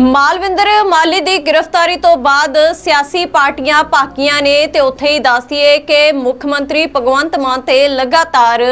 ਮਾਲਵਿੰਦਰ ਮਾਲੀ ਦੀ ਗ੍ਰਿਫਤਾਰੀ ਤੋਂ ਬਾਅਦ ਸਿਆਸੀ ਪਾਰਟੀਆਂ ਭਾਕੀਆਂ ਨੇ ਤੇ ਉੱਥੇ ਹੀ ਦੱਸਦੀਏ ਕਿ ਮੁੱਖ ਮੰਤਰੀ ਭਗਵੰਤ ਮਾਨ ਤੇ ਲਗਾਤਾਰ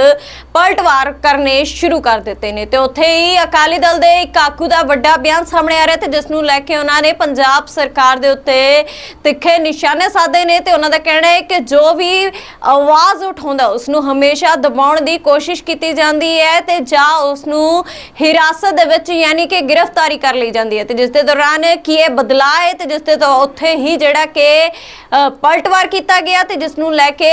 ਪਲਟਵਾਰ ਕਰਨੇ ਸ਼ੁਰੂ ਕਰ ਦਿੱਤੇ ਨੇ ਤੇ ਉੱਥੇ ਹੀ ਅਕਾਲੀ ਦਲ ਦੇ ਇੱਕ ਆਗੂ ਦਾ ਵੱਡਾ ਬਿਆਨ ਸਾਹਮਣੇ ਆ ਰਿਹਾ ਤੇ ਜਿਸ ਨੂੰ ਲੈ ਕੇ ਉਹਨਾਂ ਨੇ ਪੰਜਾਬ ਸਰਕਾਰ ਦੇ ਉੱਤੇ ਤਿੱਖੇ ਨਿਸ਼ਾਨੇ ਸਾਧੇ ਨੇ ਤੇ ਉਹਨਾਂ ਦਾ ਕਹਿਣਾ ਹੈ ਕਿ ਜੋ ਵੀ ਆਵਾਜ਼ ਉਠਾਉਂਦਾ, ਉਸ ਨੂੰ ਹਮੇਸ਼ਾ ਦਬਾਉਣ ਦੀ ਕੋਸ਼ਿਸ਼ ਕੀਤੀ ਜਾਂਦੀ ਹੈ ਤੇ ਜਾਂ ਉਸ ਨੂੰ ਹਿਰਾਸਤ ਦੇ ਵਿੱਚ ਯਾਨੀ ਕਿ ਗ੍ਰਿਫਤਾਰੀ ਕਰ ਲਈ ਜਾਂਦੀ ਹੈ ਤੇ ਜਿਸ ਦੇ ਦੌਰਾਨ ਕੀ ਇਹ ਬਦਲਾਅ ਹੈ ਤੇ ਜਿਸ ਦੇ ਤੋਂ ਉੱਥੇ ਹੀ ਜਿਹੜਾ ਕਿ ਪਲਟਵਾਰ ਕੀਤਾ ਗਿਆ ਤੇ ਜਿਸ ਨੂੰ ਲੈ ਕੇ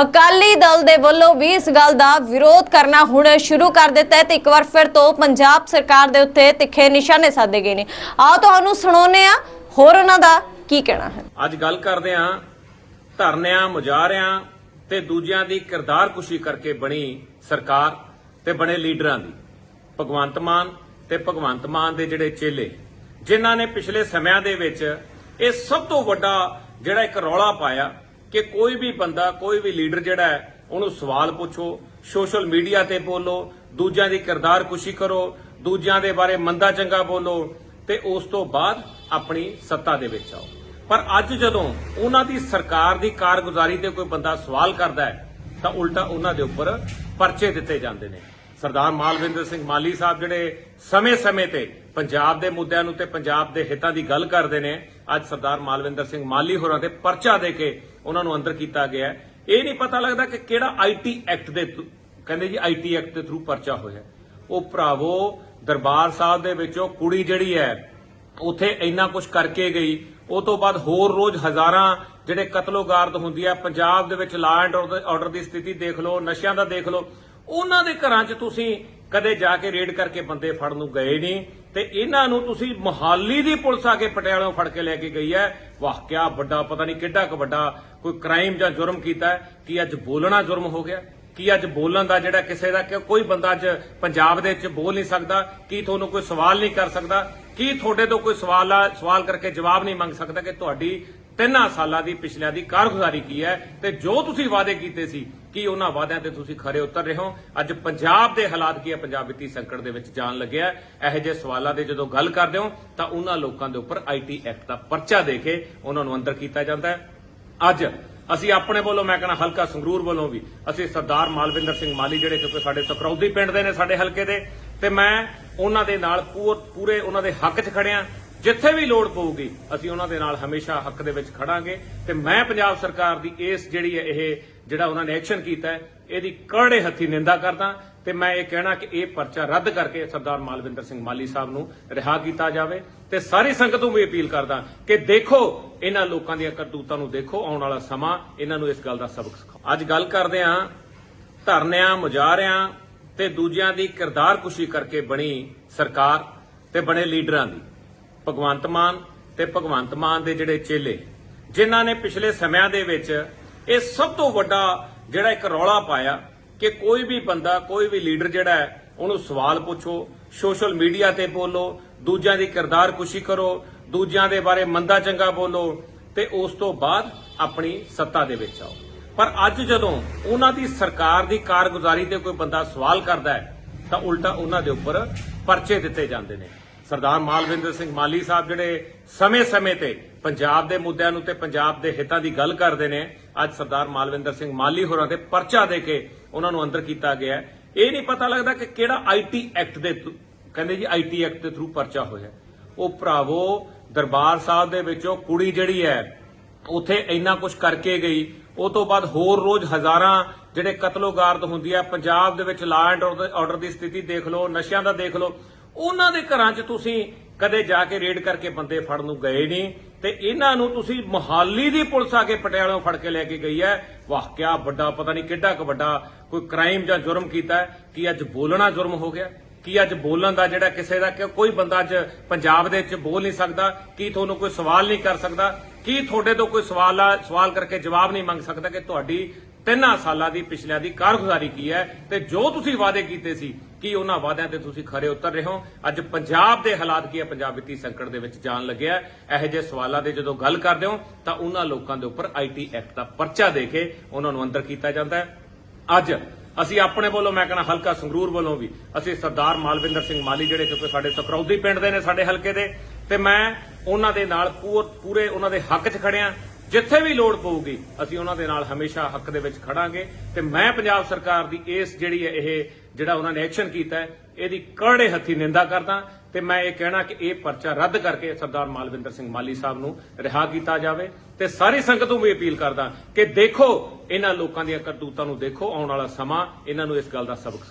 ਅਕਾਲੀ ਦਲ ਦੇ ਵੱਲੋਂ ਵੀ ਇਸ ਗੱਲ ਦਾ ਵਿਰੋਧ ਕਰਨਾ ਹੁਣ ਸ਼ੁਰੂ ਕਰ ਦਿੱਤਾ ਹੈ ਤੇ ਇੱਕ ਵਾਰ ਫਿਰ ਤੋਂ ਪੰਜਾਬ ਸਰਕਾਰ ਦੇ ਉੱਤੇ ਤਿੱਖੇ ਨਿਸ਼ਾਨੇ ਸਾਧੇ ਗਏ ਨੇ। ਆਓ ਤੁਹਾਨੂੰ ਸੁਣਾਉਂਦੇ ਆ ਹੋਰ ਉਹਨਾਂ ਦਾ ਕੀ ਕਹਿਣਾ ਹੈ। ਅੱਜ ਗੱਲ ਕਰਦੇ ਆਂ ਧਰਨਿਆਂ, ਮੁਜ਼ਾਹਰਿਆਂ ਤੇ ਦੂਜਿਆਂ ਦੀ ਕਿਰਦਾਰ ਕੁਸ਼ੀ ਕਰਕੇ ਬਣੀ ਸਰਕਾਰ ਤੇ ਬਣੇ ਲੀਡਰਾਂ ਦੀ। ਭਗਵੰਤ ਮਾਨ ਤੇ ਭਗਵੰਤ ਮਾਨ ਦੇ ਜਿਹੜੇ ਚੇਲੇ ਜਿਨ੍ਹਾਂ ਨੇ ਪਿਛਲੇ ਸਮਿਆਂ ਦੇ ਵਿੱਚ ਇਹ ਸਭ ਤੋਂ ਵੱਡਾ ਜਿਹੜਾ ਇੱਕ ਰੌਲਾ ਪਾਇਆ ਕਿ ਕੋਈ ਵੀ ਬੰਦਾ, ਕੋਈ ਵੀ ਲੀਡਰ ਜਿਹੜਾ ਹੈ, ਉਹਨੂੰ ਸਵਾਲ ਪੁੱਛੋ, ਸੋਸ਼ਲ ਮੀਡੀਆ ਤੇ ਬੋਲੋ, ਦੂਜਿਆਂ ਦੀ ਕਿਰਦਾਰ ਕੁਸ਼ੀ ਕਰੋ, ਦੂਜਿਆਂ ਦੇ ਬਾਰੇ ਮੰਦਾ ਚੰਗਾ ਬੋਲੋ ਤੇ ਉਸ ਤੋਂ ਬਾਅਦ ਆਪਣੀ ਸੱਤਾ ਦੇ ਵਿੱਚ ਆਓ। ਪਰ ਅੱਜ ਜਦੋਂ ਉਹਨਾਂ ਦੀ ਸਰਕਾਰ ਦੀ ਕਾਰਗੁਜ਼ਾਰੀ ਤੇ ਕੋਈ ਬੰਦਾ ਸਵਾਲ ਕਰਦਾ ਹੈ, ਤਾਂ ਉਲਟਾ ਉਹਨਾਂ ਦੇ ਉੱਪਰ ਪਰਚੇ ਦਿੱਤੇ ਜਾਂਦੇ ਨੇ। ਸਰਦਾਰ ਮਾਲਵਿੰਦਰ ਸਿੰਘ ਮਾਲੀ ਸਾਹਿਬ ਜਿਹੜੇ ਸਮੇਂ-ਸਮੇਂ ਤੇ ਪੰਜਾਬ ਦੇ ਮੁੱਦਿਆਂ ਨੂੰ ਤੇ ਪੰਜਾਬ ਦੇ ਹਿੱਤਾਂ ਦੀ ਗੱਲ ਕਰਦੇ ਨੇ। ਅੱਜ ਸਰਦਾਰ ਮਾਲਵਿੰਦਰ ਸਿੰਘ ਮਾਲੀ ਹੋਰਾਂ ਤੇ ਪਰਚਾ ਦੇ ਕੇ ਉਹਨਾਂ ਨੂੰ ਅੰਦਰ ਕੀਤਾ ਗਿਆ ਹੈ। ਇਹ ਨਹੀਂ ਪਤਾ ਲੱਗਦਾ ਕਿ ਕਿਹੜਾ ਆਈਟੀ ਐਕਟ ਦੇ ਕਹਿੰਦੇ ਜੀ ਆਈਟੀ ਐਕਟ ਦੇ ਥਰੂ ਪਰਚਾ ਹੋਇਆ ਉਹ ਭਰਾਵੋ, ਦਰਬਾਰ ਸਾਹਿਬ ਦੇ ਵਿੱਚੋਂ ਕੁੜੀ ਜਿਹੜੀ ਹੈ, ਉਥੇ ਇੰਨਾ ਕੁਝ ਕਰਕੇ ਗਈ। ਉਹ ਤੋਂ ਬਾਅਦ ਹੋਰ ਰੋਜ਼ ਹਜ਼ਾਰਾਂ ਜਿਹੜੇ ਕਤਲੋਗਾਰਦ ਹੁੰਦੀ ਹੈ, ਪੰਜਾਬ ਦੇ ਵਿੱਚ ਲਾ ਐਂਡ ਆਰਡਰ ਦੀ ਸਥਿਤੀ ਦੇਖ ਲਓ, ਨਸ਼ਿਆਂ ਦਾ ਦੇਖ ਲਓ। ਉਹਨਾਂ ਦੇ ਘਰਾਂ 'ਚ ਤੁਸੀਂ ਕਦੇ ਜਾ ਕੇ ਰੇਡ ਕਰਕੇ ਬੰਦੇ ਫੜਨ ਨੂੰ ਗਏ ਨਹੀਂ ਤੇ ਇਹਨਾਂ ਨੂੰ ਤੁਸੀਂ ਮੁਹਾਲੀ ਦੀ ਪੁਲਿਸ ਆ ਕੇ ਪਟਿਆਲੋਂ ਫੜ ਕੇ ਲੈ ਕੇ ਗਈ ਹੈ। ਵਾਹ, ਕਿਆ ਵੱਡਾ, ਪਤਾ ਨਹੀਂ ਕਿੱਡਾ ਕੁ ਵੱਡਾ ਕੋਈ ਕ੍ਰਾਈਮ ਜਾਂ ਜੁਰਮ ਕੀਤਾ ਹੈ। ਕਿ ਅੱਜ ਬੋਲਣਾ ਜੁਰਮ ਹੋ ਗਿਆ? ਕੀ ਅੱਜ ਬੋਲਣ ਦਾ ਜਿਹੜਾ ਕਿਸੇ ਦਾ ਕੋਈ ਬੰਦਾ ਅੱਜ ਪੰਜਾਬ ਦੇ ਵਿੱਚ ਬੋਲ ਨਹੀਂ ਸਕਦਾ? ਕੀ ਤੁਹਾਨੂੰ ਕੋਈ ਸਵਾਲ ਨਹੀਂ ਕਰ ਸਕਦਾ? ਕੀ ਤੁਹਾਡੇ ਤੋਂ ਕੋਈ ਸਵਾਲ ਸਵਾਲ ਕਰਕੇ ਜਵਾਬ ਨਹੀਂ ਮੰਗ ਸਕਦਾ ਕਿ ਤੁਹਾਡੀ ਤਿੰਨਾਂ ਸਾਲਾਂ ਦੀ, ਪਿਛਲਿਆਂ ਦੀ ਕਾਰਗੁਜ਼ਾਰੀ ਕੀ ਹੈ? ਤੇ ਜੋ ਤੁਸੀਂ ਵਾਅਦੇ ਕੀਤੇ ਸੀ, ਕਿ ਉਹਨਾਂ ਵਾਅਦਿਆਂ ਤੇ ਤੁਸੀਂ ਖਰੇ ਉਤਰ ਰਹੇ ਹੋ? ਅੱਜ ਪੰਜਾਬ ਦੇ ਹਾਲਾਤ ਕੀ ਹੈ? ਪੰਜਾਬ ਵਿੱਤੀ ਸੰਕਟ ਦੇ ਵਿੱਚ ਜਾਣ ਲੱਗਿਆ ਇਹੋ ਜਿਹੇ ਸਵਾਲਾਂ ਦੇ ਜਦੋਂ ਗੱਲ ਕਰਦੇ ਹੋ, ਤਾਂ ਉਹਨਾਂ ਲੋਕਾਂ ਦੇ ਉੱਪਰ ਆਈਟੀ ਐਕਟ ਦਾ ਪਰਚਾ ਦੇ ਕੇ ਉਹਨਾਂ ਨੂੰ ਅੰਦਰ ਕੀਤਾ ਜਾਂਦਾ ਹੈ। ਅੱਜ ਅਸੀਂ ਆਪਣੇ ਵੱਲੋਂ, ਮੈਂ ਕਹਿੰਦਾ ਹਲਕਾ ਸੰਗਰੂਰ ਵੱਲੋਂ ਵੀ, ਅਸੀਂ ਸਰਦਾਰ ਮਾਲਵਿੰਦਰ ਸਿੰਘ ਮਾਲੀ ਜਿਹੜੇ ਕਿਉਂਕਿ ਸਾਡੇ ਸਕਰੌਦੀ ਪਿੰਡ ਦੇ ਨੇ ਸਾਡੇ ਹਲਕੇ ਦੇ, ਤੇ ਮੈਂ ਉਹਨਾਂ ਦੇ ਨਾਲ ਪੂਰੇ ਉਹਨਾਂ ਦੇ ਹੱਕ 'ਚ ਖੜਿਆ। ਜਿੱਥੇ ਵੀ ਲੋੜ ਪਊਗੀ, ਅਸੀਂ ਉਹਨਾਂ ਦੇ ਨਾਲ ਹਮੇਸ਼ਾ ਹੱਕ ਦੇ ਵਿੱਚ ਖੜਾਂਗੇ। ਤੇ ਮੈਂ ਪੰਜਾਬ ਸਰਕਾਰ ਦੀ ਇਸ ਜਿਹੜੀ ਹੈ, ਇਹ ਜਿਹੜਾ ਉਹਨਾਂ ਨੇ ਐਕਸ਼ਨ ਕੀਤਾ ਇਹਦੀ ਕੜੇ ਹੱਥੀ ਨਿੰਦਾ ਕਰਦਾ। ਤੇ ਮੈਂ ਇਹ ਕਹਿਣਾ ਕਿ ਇਹ ਪਰਚਾ ਰੱਦ ਕਰਕੇ ਸਰਦਾਰ ਮਾਲਵਿੰਦਰ ਸਿੰਘ ਮਾਲੀ ਸਾਹਿਬ ਨੂੰ ਰਿਹਾ ਕੀਤਾ ਜਾਵੇ। ਤੇ ਸਾਰੀ ਸੰਗਤ ਨੂੰ ਵੀ ਅਪੀਲ ਕਰਦਾ ਕਿ ਦੇਖੋ, ਇਹਨਾਂ ਲੋਕਾਂ ਦੀਆਂ ਕਰਤੂਤਾਂ ਨੂੰ ਦੇਖੋ, ਆਉਣ ਵਾਲਾ ਸਮਾਂ, ਇਹਨਾਂ ਨੂੰ ਇਸ ਗੱਲ ਦਾ ਸਬਕ ਸਿਖਾਓ। ਅੱਜ ਗੱਲ ਕਰਦੇ ਆਂ ਧਰਨਿਆਂ ਮੁਜ਼ਾਹਰਿਆਂ ਤੇ ਦੂਜਿਆਂ ਦੀ ਕਿਰਦਾਰ ਕੁਸ਼ੀ ਕਰਕੇ ਬਣੀ ਸਰਕਾਰ ਤੇ ਬਣੇ ਲੀਡਰਾਂ ਦੀ। ਭਗਵੰਤ ਮਾਨ ਤੇ ਭਗਵੰਤ ਮਾਨ ਦੇ ਜਿਹੜੇ ਚੇਲੇ, ਜਿਨ੍ਹਾਂ ਨੇ ਪਿਛਲੇ ਸਮਿਆਂ ਦੇ ਵਿੱਚ ਇਹ ਸਭ ਤੋਂ ਵੱਡਾ ਜਿਹੜਾ ਇੱਕ ਰੌਲਾ ਪਾਇਆ ਕਿ ਕੋਈ ਵੀ ਬੰਦਾ, ਕੋਈ ਵੀ ਲੀਡਰ ਜਿਹੜਾ ਹੈ, ਉਹਨੂੰ ਸਵਾਲ ਪੁੱਛੋ, ਸੋਸ਼ਲ ਮੀਡੀਆ ਤੇ ਬੋਲੋ, ਦੂਜਿਆਂ ਦੀ ਕਿਰਦਾਰ ਕੁਸ਼ੀ ਕਰੋ, ਦੂਜਿਆਂ ਦੇ ਬਾਰੇ ਮੰਦਾ ਚੰਗਾ ਬੋਲੋ ਤੇ ਉਸ ਤੋਂ ਬਾਅਦ ਆਪਣੀ ਸੱਤਾ ਦੇ ਵਿੱਚ ਆਓ। ਪਰ ਅੱਜ ਜਦੋਂ ਉਹਨਾਂ ਦੀ ਸਰਕਾਰ ਦੀ ਕਾਰਗੁਜ਼ਾਰੀ ਤੇ ਕੋਈ ਬੰਦਾ ਸਵਾਲ ਕਰਦਾ ਹੈ, ਤਾਂ ਉਲਟਾ ਉਹਨਾਂ ਦੇ ਉੱਪਰ ਪਰਚੇ ਦਿੱਤੇ ਜਾਂਦੇ ਨੇ। ਸਰਦਾਰ ਮਾਲਵਿੰਦਰ ਸਿੰਘ ਮਾਲੀ ਸਾਹਿਬ ਜਿਹੜੇ ਸਮੇਂ-ਸਮੇਂ ਤੇ ਪੰਜਾਬ ਦੇ ਮੁੱਦਿਆਂ ਨੂੰ ਤੇ ਪੰਜਾਬ ਦੇ ਹਿੱਤਾਂ ਦੀ ਗੱਲ ਕਰਦੇ ਨੇ, ਅੱਜ ਸਰਦਾਰ ਮਾਲਵਿੰਦਰ ਸਿੰਘ ਮਾਲੀ ਹੋਰਾਂ ਤੇ ਪਰਚਾ ਦੇ ਕੇ ਉਹਨਾਂ ਨੂੰ ਅੰਦਰ ਕੀਤਾ ਗਿਆ ਇਹ ਨਹੀਂ ਪਤਾ ਲੱਗਦਾ ਕਿ ਕਿਹੜਾ ਆਈਟੀ ਐਕਟ ਦੇ ਕਹਿੰਦੇ ਜੀ ਆਈਟੀ ਐਕਟ ਦੇ ਥਰੂ ਪਰਚਾ ਹੋਇਆ। ਉਹ ਭਰਾਵੋ, ਦਰਬਾਰ ਸਾਹਿਬ ਦੇ ਵਿੱਚੋਂ ਕੁੜੀ ਜਿਹੜੀ ਹੈ, ਉਥੇ ਇੰਨਾ ਕੁਝ ਕਰਕੇ ਗਈ। ਉਹ ਤੋਂ ਬਾਅਦ ਹੋਰ ਰੋਜ਼ ਹਜ਼ਾਰਾਂ ਜਿਹੜੇ ਕਤਲੋਗਾਰਦ ਹੁੰਦੀ ਹੈ, ਪੰਜਾਬ ਦੇ ਵਿੱਚ ਲਾ ਐਂਡ ਆਰਡਰ ਦੀ ਸਥਿਤੀ ਦੇਖ ਲਓ, ਨਸ਼ਿਆਂ ਦਾ ਦੇਖ ਲਓ ਉਹਨਾਂ ਦੇ ਘਰਾਂ 'ਚ ਤੁਸੀਂ ਕਦੇ ਜਾ ਕੇ ਰੇਡ ਕਰਕੇ ਬੰਦੇ ਫੜਨ ਨੂੰ ਗਏ ਨਹੀਂ ਤੇ ਇਹਨਾਂ ਨੂੰ ਤੁਸੀਂ ਮੁਹਾਲੀ ਦੀ ਪੁਲਿਸ ਆ ਕੇ ਪਟਿਆਲੋਂ ਫੜ ਕੇ ਲੈ ਕੇ ਗਈ ਹੈ। ਵਾਹ, ਕਿਆ ਵੱਡਾ, ਪਤਾ ਨਹੀਂ ਕਿੱਡਾ ਕੁ ਵੱਡਾ ਕੋਈ ਕ੍ਰਾਈਮ ਜਾਂ ਜੁਰਮ ਕੀਤਾ ਹੈ। ਕਿ ਅੱਜ ਬੋਲਣਾ ਜੁਰਮ ਹੋ ਗਿਆ? ਕੀ ਅੱਜ ਬੋਲਣ ਦਾ ਜਿਹੜਾ ਕਿਸੇ ਦਾ ਕੋਈ ਬੰਦਾ ਅੱਜ ਪੰਜਾਬ ਦੇ ਵਿੱਚ ਬੋਲ ਨਹੀਂ ਸਕਦਾ? ਕੀ ਤੁਹਾਨੂੰ ਕੋਈ ਸਵਾਲ ਨਹੀਂ ਕਰ ਸਕਦਾ? ਕੀ ਤੁਹਾਡੇ ਤੋਂ ਕੋਈ ਸਵਾਲ ਸਵਾਲ ਕਰਕੇ ਜਵਾਬ ਨਹੀਂ ਮੰਗ ਸਕਦਾ ਕਿ ਤੁਹਾਡੀ ਤਿੰਨਾਂ ਸਾਲਾਂ ਦੀ, ਪਿਛਲਿਆਂ ਦੀ ਕਾਰਗੁਜ਼ਾਰੀ ਕੀ ਹੈ? ਤੇ ਜੋ ਤੁਸੀਂ ਵਾਅਦੇ ਕੀਤੇ ਸੀ, ਕਿ ਉਹਨਾਂ ਵਾਅਦਿਆਂ ਤੇ ਤੁਸੀਂ ਖਰੇ ਉਤਰ ਰਹੇ ਹੋ? ਅੱਜ ਪੰਜਾਬ ਦੇ ਹਾਲਾਤ ਕੀ ਹੈ? ਪੰਜਾਬ ਵਿੱਤੀ ਸੰਕਟ ਦੇ ਵਿੱਚ ਜਾਣ ਲੱਗਿਆ ਇਹੋ ਜਿਹੇ ਸਵਾਲਾਂ ਦੇ ਜਦੋਂ ਗੱਲ ਕਰਦੇ ਹੋ, ਤਾਂ ਉਹਨਾਂ ਲੋਕਾਂ ਦੇ ਉੱਪਰ ਆਈਟੀ ਐਕਟ ਦਾ ਪਰਚਾ ਦੇ ਕੇ ਉਹਨਾਂ ਨੂੰ ਅੰਦਰ ਕੀਤਾ ਜਾਂਦਾ ਹੈ। ਅੱਜ ਅਸੀਂ ਆਪਣੇ ਵੱਲੋਂ, ਮੈਂ ਕਹਿੰਦਾ ਹਲਕਾ ਸੰਗਰੂਰ ਵੱਲੋਂ ਵੀ, ਅਸੀਂ ਸਰਦਾਰ ਮਾਲਵਿੰਦਰ ਸਿੰਘ ਮਾਲੀ ਜਿਹੜੇ ਕਿਉਂਕਿ ਸਾਡੇ ਸਕਰੌਦੀ ਪਿੰਡ ਦੇ ਨੇ ਸਾਡੇ ਹਲਕੇ ਦੇ, ਤੇ ਮੈਂ ਉਹਨਾਂ ਦੇ ਨਾਲ ਪੂਰੇ ਉਹਨਾਂ ਦੇ ਹੱਕ 'ਚ ਖੜਿਆ। ਜਿੱਥੇ ਵੀ ਲੋੜ ਪਊਗੀ, ਅਸੀਂ ਉਹਨਾਂ ਦੇ ਨਾਲ ਹਮੇਸ਼ਾ ਹੱਕ ਦੇ ਵਿੱਚ ਖੜਾਂਗੇ ਤੇ ਮੈਂ ਪੰਜਾਬ ਸਰਕਾਰ ਦੀ ਇਸ ਜਿਹੜੀ ਹੈ ਇਹ ਜਿਹੜਾ ਉਹਨਾਂ ਨੇ ਐਕਸ਼ਨ ਕੀਤਾ ਹੈ, ਇਹਦੀ ਕੜੇ ਹੱਥੀ ਨਿੰਦਾ ਕਰਦਾ ਤੇ ਮੈਂ ਇਹ ਕਹਿਣਾ ਕਿ ਇਹ ਪਰਚਾ ਰੱਦ ਕਰਕੇ ਸਰਦਾਰ ਮਾਲਵਿੰਦਰ ਸਿੰਘ ਮਾਲੀ ਸਾਹਿਬ ਨੂੰ ਰਿਹਾ ਕੀਤਾ ਜਾਵੇ ਤੇ ਸਾਰੀ ਸੰਗਤ ਨੂੰ ਵੀ ਅਪੀਲ ਕਰਦਾ ਕਿ ਦੇਖੋ, ਇਹਨਾਂ ਲੋਕਾਂ ਦੀਆਂ ਕਰਤੂਤਾਂ ਨੂੰ ਦੇਖੋ, ਆਉਣ ਵਾਲਾ ਸਮਾਂ, ਇਹਨਾਂ ਨੂੰ ਇਸ ਗੱਲ ਦਾ ਸਬਕ